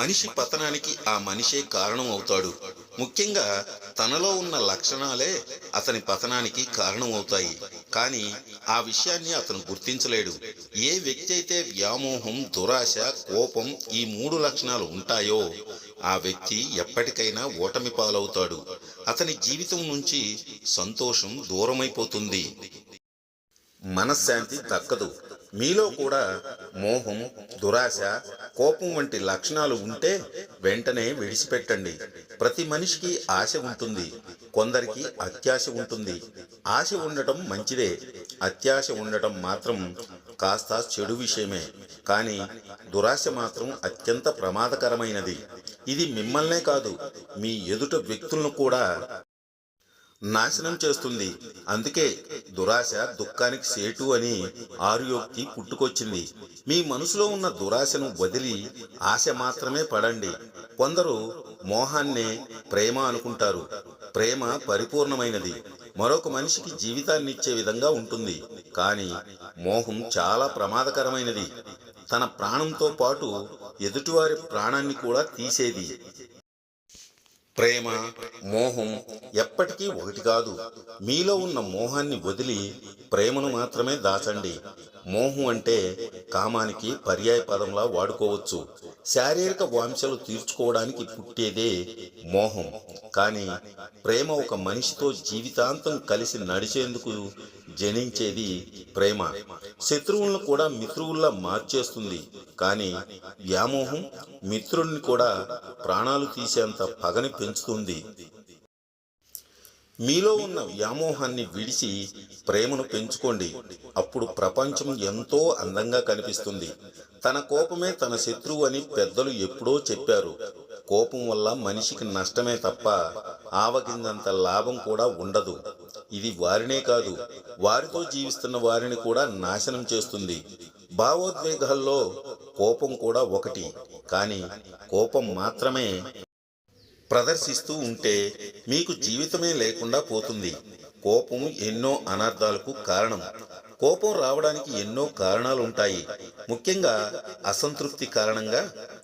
మనిషి పతనానికి ఆ మనిషే కారణం అవుతాడు. ముఖ్యంగా తనలో ఉన్న లక్షణాలే అతని పతనానికి కారణం అవుతాయి. కానీ ఆ విషయాన్ని అతను గుర్తించలేడు. ఏ వ్యక్తి అయితే వ్యామోహం దురాశ కోపం ఈ మూడు లక్షణాలు ఉంటాయో ఆ వ్యక్తి ఎప్పటికైనా ఓటమి పాలవుతాడు. అతని జీవితం నుంచి సంతోషం దూరమైపోతుంది. మనశ్శాంతి దక్కదు మీలో కూడా మోహం దురాశ కోపం వంటి లక్షణాలు ఉంటే వెంటనే విడిచిపెట్టండి. ప్రతి మనిషికి ఆశ ఉంటుంది. కొందరికి అత్యాశ ఉంటుంది. ఆశ ఉండటం మంచిదే. అత్యాశ ఉండటం మాత్రం కాస్త చెడు విషయమే. కానీ దురాశ మాత్రం అత్యంత ప్రమాదకరమైనది. ఇది మిమ్మల్నే కాదు. మీ ఎదుట వ్యక్తులను కూడా నాశనం చేస్తుంది. అందుకే దురాశ దుఃఖానికి సేటు అని ఆరుయోక్తి పుట్టుకొచ్చింది. మీ మనసులో ఉన్న దురాశను వదిలి ఆశ మాత్రమే పడండి. కొందరు మోహాన్నే ప్రేమ అనుకుంటారు. ప్రేమ పరిపూర్ణమైనది. మరొక మనిషికి జీవితాన్ని ఇచ్చే విధంగా ఉంటుంది. కానీ మోహం చాలా ప్రమాదకరమైనది. తన ప్రాణంతో పాటు ఎదుటివారి ప్రాణాన్ని కూడా తీసేది. ప్రేమ మోహం ఎప్పటికీ ఒకటి కాదు. మీలో ఉన్న మోహాన్ని వదిలి ప్రేమను మాత్రమే దాచండి. మోహం అంటే కామానికి పర్యాయ పదంలా వాడుకోవచ్చు. శారీరక వాంఛలు తీర్చుకోవడానికి పుట్టేదే మోహం. కానీ ప్రేమ ఒక మనిషితో జీవితాంతం కలిసి నడిచేందుకు జనించేది ప్రేమ. శత్రువులను కూడా మిత్రువుల్లా మార్చేస్తుంది. కానీ వ్యామోహం మిత్రుడిని కూడా ప్రాణాలు తీసేంత పగని పెంచుతుంది. మీలో ఉన్న వ్యామోహాన్ని విడిచి ప్రేమను పెంచుకోండి. అప్పుడు ప్రపంచం ఎంతో అందంగా కనిపిస్తుంది. తన కోపమే తన శత్రువు అని పెద్దలు ఎప్పుడో చెప్పారు. కోపం వల్ల మనిషికి నష్టమే తప్ప ఆవగిందంత లాభం కూడా ఉండదు. ఇది వారినే కాదు వారితో జీవిస్తున్న వారిని కూడా నాశనం చేస్తుంది. భావోద్వేగాల్లో కోపం కూడా ఒకటి కానీ కోపం మాత్రమే ప్రదర్శిస్తూ ఉంటే మీకు జీవితమే లేకుండా పోతుంది. కోపం ఎన్నో అనర్థాలకు కారణం. కోపం రావడానికి ఎన్నో కారణాలు ఉంటాయి ముఖ్యంగా అసంతృప్తి కారణంగా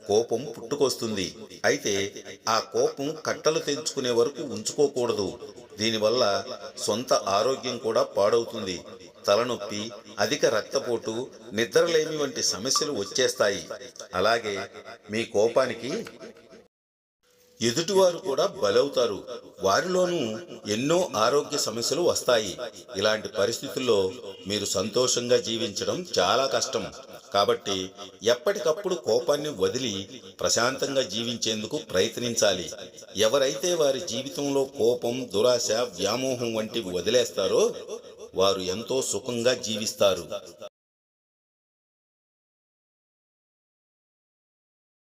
కోపం పుట్టుకొస్తుంది. అయితే ఆ కోపం కట్టలు తెంచుకునే వరకు ఉంచుకోకూడదు. దీనివల్ల సొంత ఆరోగ్యం కూడా పాడవుతుంది. తలనొప్పి అధిక రక్తపోటు నిద్రలేమి వంటి సమస్యలు వచ్చేస్తాయి. అలాగే మీ కోపానికి ఎదుటివారు కూడా బలవుతారు. వారిలోనూ ఎన్నో ఆరోగ్య సమస్యలు వస్తాయి. ఇలాంటి పరిస్థితుల్లో మీరు సంతోషంగా జీవించడం చాలా కష్టం. కాబట్టి ఎప్పటికప్పుడు కోపాన్ని వదిలి ప్రశాంతంగా జీవించేందుకు ప్రయత్నించాలి. ఎవరైతే వారి జీవితంలో కోపం దురాశ వ్యామోహం వంటివి వదిలేస్తారో వారు ఎంతో సుఖంగా జీవిస్తారు.